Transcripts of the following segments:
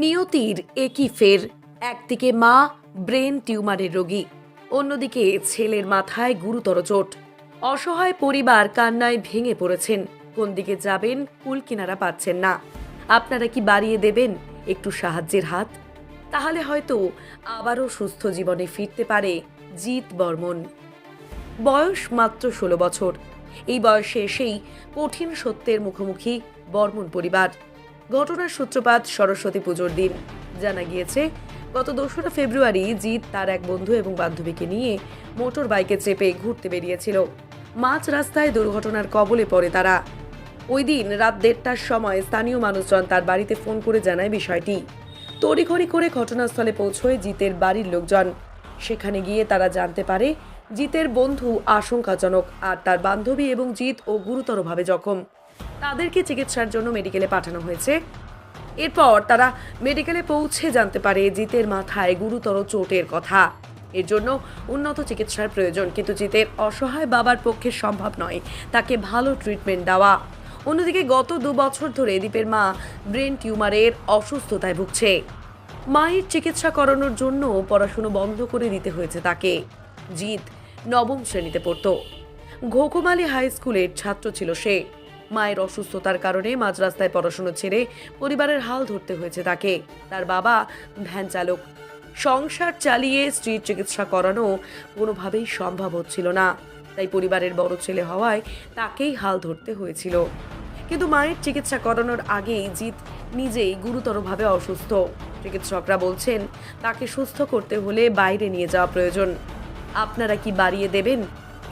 নিয়তির একই ফের, একদিকে মা ব্রেন টিউমারের রোগী, অন্যদিকে ছেলের মাথায় গুরুতর চোট। অসহায় পরিবার কান্নায় ভেঙে পড়েছেন, কোন দিকে যাবেন কুল কিনারা পাচ্ছেন না। আপনারা কি বাড়িয়ে দেবেন একটু সাহায্যের হাত? তাহলে হয়তো আবারও সুস্থ জীবনে ফিরতে পারে জিৎ বর্মন। বয়স মাত্র ষোলো বছর। এই বয়সে এসেই কঠিন সত্যের মুখোমুখি বর্মন পরিবার। ঘটনার সূত্রপাত সরস্বতী পুজোর দিন। জানা গিয়েছে, গত দোসরা ফেব্রুয়ারি জিৎ তার এক বন্ধু এবং বান্ধবীকে নিয়ে মোটর বাইকে চেপে ঘুরতে বেরিয়েছিল। মাঝ রাস্তায় দুর্ঘটনার কবলে পড়ে তারা। ওই দিন রাত দেড়টার সময় স্থানীয় মানুষজন তার বাড়িতে ফোন করে জানায় বিষয়টি। তড়িঘড়ি করে ঘটনাস্থলে পৌঁছয় জিতের বাড়ির লোকজন। সেখানে গিয়ে তারা জানতে পারে, জিতের বন্ধু আশঙ্কাজনক আর তার বান্ধবী এবং জিত ও গুরুতরভাবে জখম। তাদেরকে চিকিৎসার জন্য মেডিকেলে পাঠানো হয়েছে। এরপর তারা মেডিকেলে পৌঁছে জানতে পারে জিতের মাথায় গুরুতর চোটের কথা। এর জন্য উন্নত চিকিৎসার প্রয়োজন, কিন্তু জিতের অসহায় বাবার পক্ষে সম্ভব নয় তাকে ভালো ট্রিটমেন্ট দেওয়া। অন্যদিকে গত দু বছর ধরে দীপের মা ব্রেন টিউমারের অসুস্থতায় ভুগছে। মায়ের চিকিৎসা করানোর জন্য পড়াশুনো বন্ধ করে দিতে হয়েছে তাকে। জিৎ নবম শ্রেণীতে পড়তো। ঘোকুমালি হাই স্কুলের ছাত্র ছিল সে। মায়ের অসুস্থতার কারণে মাঝ রাস্তায় পড়াশুনো ছেড়ে পরিবারের হাল ধরতে হয়েছে তাকে। তার বাবা ভ্যান চালক। সংসার চালিয়ে স্ত্রীর চিকিৎসা করানো কোনোভাবেই সম্ভব হচ্ছিল না। তাই পরিবারের বড় ছেলে হওয়ায় তাকেই হাল ধরতে হয়েছিল। কিন্তু মায়ের চিকিৎসা করানোর আগেই জিৎ নিজেই গুরুতরভাবে অসুস্থ। চিকিৎসকরা বলছেন, তাকে সুস্থ করতে হলে বাইরে নিয়ে যাওয়া প্রয়োজন। আপনারা কি বাড়িয়ে দেবেন?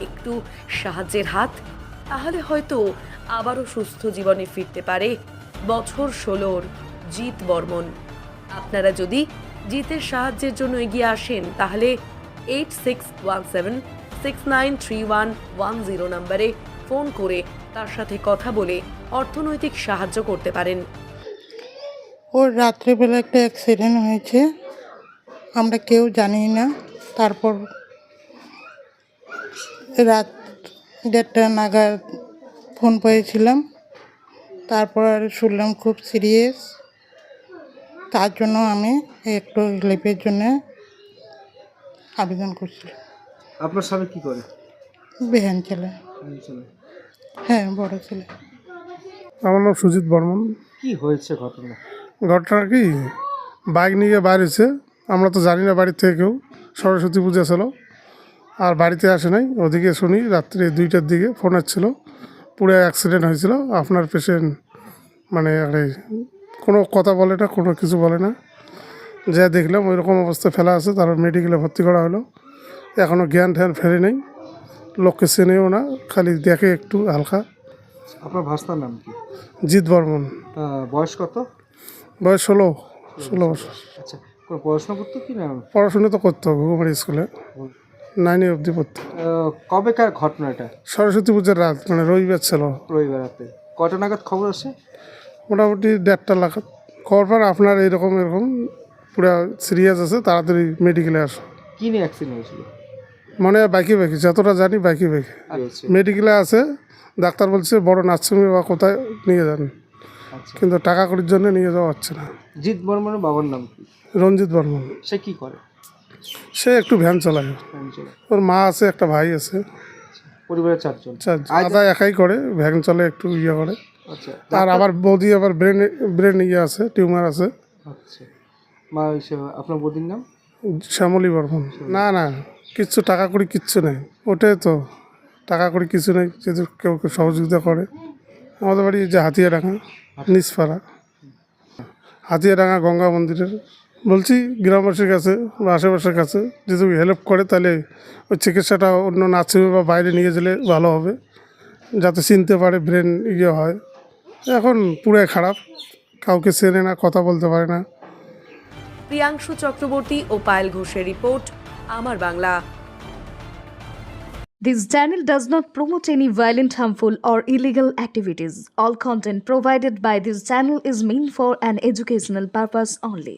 একটু সাহায্যের হাত তাহলে হয়তো আবারও সুস্থ জীবনে ফিরতে পারে বছর ষোলোর জিৎ বর্মন। আপনারা যদি জিতের সাহায্যের জন্য এগিয়ে আসেন, তাহলে eight six one seven six nine three one one zero নাম্বারে ফোন করে তার সাথে কথা বলে অর্থনৈতিক সাহায্য করতে পারেন। ওর রাত্রেবেলা একটা অ্যাক্সিডেন্ট হয়েছে, আমরা কেউ জানি না। তারপর রাত দেড়টা নাগাদ ফোন পেয়েছিলাম। তারপর আর শুনলাম খুব সিরিয়াস। তার জন্য আমি একটু রিলিফের জন্য আবেদন করছিলাম। আপনার স্বামী কি করে? বেহান ছেলে হ্যাঁ বড় ছেলে। আমার নাম সুজিত বর্মন। কি হয়েছে ঘটনা? ঘটনা কি? বাইক নিয়ে বাইরেছে। আমরা তো জানি না বাড়ির থেকে কেউ সরস্বতী পূজা ছিল। আর বাড়িতে আসে নাই। ওদিকে শুনি রাত্রি দুইটার দিকে ফোন আসছিল। পুরো অ্যাক্সিডেন্ট হয়েছিল। আপনার পেশেন্ট মানে আরে কোনো কথা বলে না কোনো কিছু বলে না। যা দেখলাম ওই রকম অবস্থা ফেলা আছে। তারপর মেডিকেলে ভর্তি করা হলো। এখনও জ্ঞান ঠ্যান ফেরে নেই। লোককে চেনেও না খালি দেখে একটু হালকা। আপনার ভাস্তার নাম কি? জিৎ বর্মন। বয়স কত? বয়স ষোলো। ষোলো বছর। আচ্ছা পড়াশোনা করতো কি না? পড়াশোনা তো করতে হবে স্কুলে। নাইনে অবধি পড়তে। কবেকার ঘটনা এটা? সরস্বতী পুজোর রাত মানে রবিবার ছিল। রবিবার রাতে। কটা নাগাদ খবর আসে? মোটামুটি দেড়টা লাখ খবর পর আপনার এরকম এরকম পুরো সিরিয়াস আছে তাড়াতাড়ি মেডিকেলে আসো। কি নিয়ে অ্যাক্সিডেন্ট হয়েছিল? মনে বাইকে বাইকে যতটা জানি বাইকে বাইকে। মেডিকেলে আছে ডাক্তার বলছে বড় নার্সিংহোমে বা কোথায় নিয়ে যান। আচ্ছা। কিন্তু টাকা করির জন্য নিয়ে যাওয়া হচ্ছে না। জিৎ বর্মনের বাবার নাম কি? রঞ্জিত বর্মন। সে কি করে? সে একটু ভ্যান চালায়। ওর মা আছে একটা ভাই আছে। পরিবারের চারজন। চার- একাই করে ভ্যান চলে একটু ইয়ে করে। আচ্ছা। আর আবার বৌদি আবার ব্রেন ব্রেন ইয়ে আছে টিউমার আছে। আচ্ছা। মা আপনার বদির নাম? শ্যামলী বর্মন। না না কিচ্ছু টাকা করি কিচ্ছু নেই। ওটাই তো টাকা করি কিছু নেই যদি কেউ কেউ সহযোগিতা করে। আমাদের বাড়ি যে হাতিয়াডাঙ্গা। নিচপাড়া। হাতিয়াডাঙ্গা গঙ্গা মন্দিরের বলছি গ্রামবাসীর কাছে বা আশেপাশের কাছে যদি হেল্প করে তাহলে ওই চিকিৎসাটা অন্য নার্সিংহোমে বা বাইরে নিয়ে গেলে ভালো হবে যাতে চিনতে পারে ব্রেন ইয়ে হয় এখন পুরাই খারাপ কাউকে চেনে না কথা বলতে পারে না প্রিয়াংশু চক্রবর্তী ও পায়েল ঘোষের রিপোর্ট আমার Bangla This channel does not promote any violent, harmful, or illegal activities. All content provided by this channel is meant for an educational purpose only.